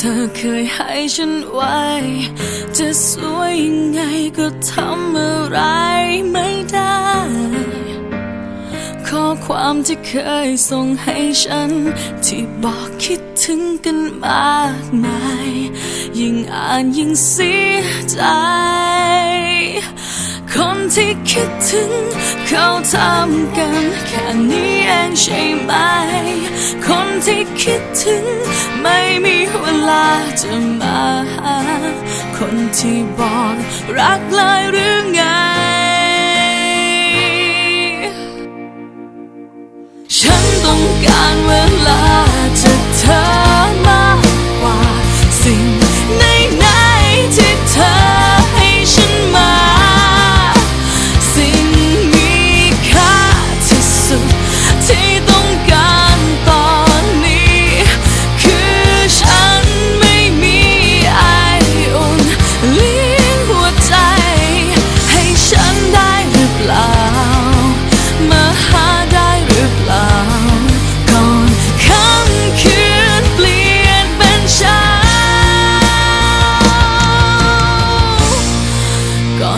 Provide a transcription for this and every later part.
เธอเคยให้ฉันไว้ จะสวยยังไงก็ทำอะไรไม่ได้ ข้อความที่เคยส่งให้ฉัน ที่บอกคิดถึงกันมากมาย ยิ่งอ่านยิ่งเสียใจ คนที่คิดถึงเขาทำกัน แค่นี้เองใช่ไหม คนที่คิดถึง จะมาหาคนที่บอกรักเลยหรือไง ฉันต้องการเวลา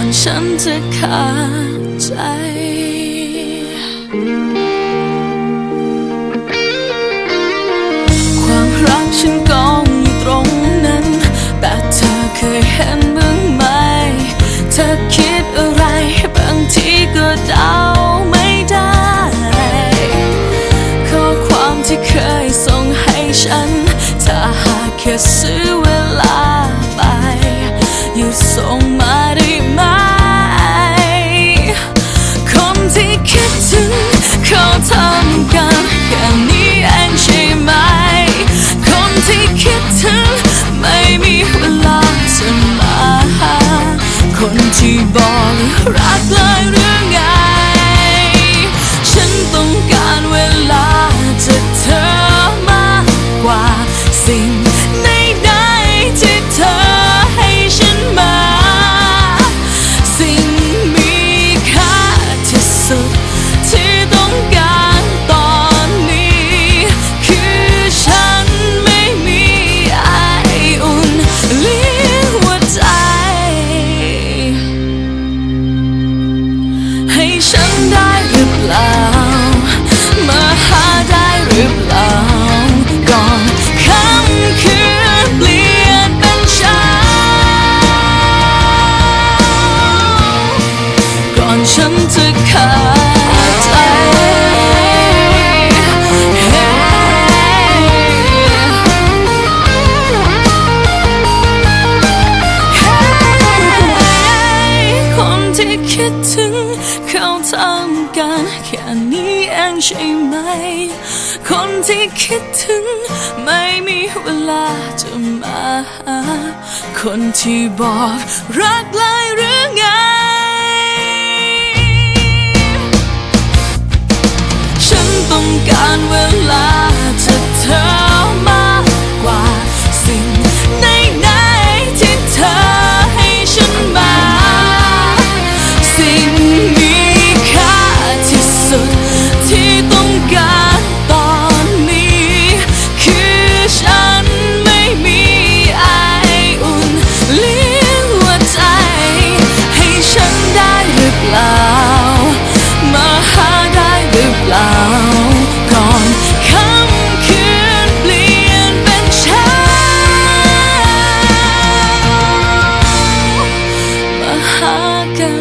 อนฉันจะขาดใจความรักฉันกองอยู่ตรงนั้น แต่เธอเคยเห็นบ้างไหม เธอคิดอะไรบางทีก็เดาไม่ได้ ข้อความที่เคยส่งให้ฉัน ถ้าหากแค่ซื้อ คนที่ ฉันได้หรือเปล่ามา ทำกันแค่นี้เองใช่ไหม คนที่คิดถึงไม่มีเวลาจะมาหาคนที่บอกรักเลยหรือไง 扎根。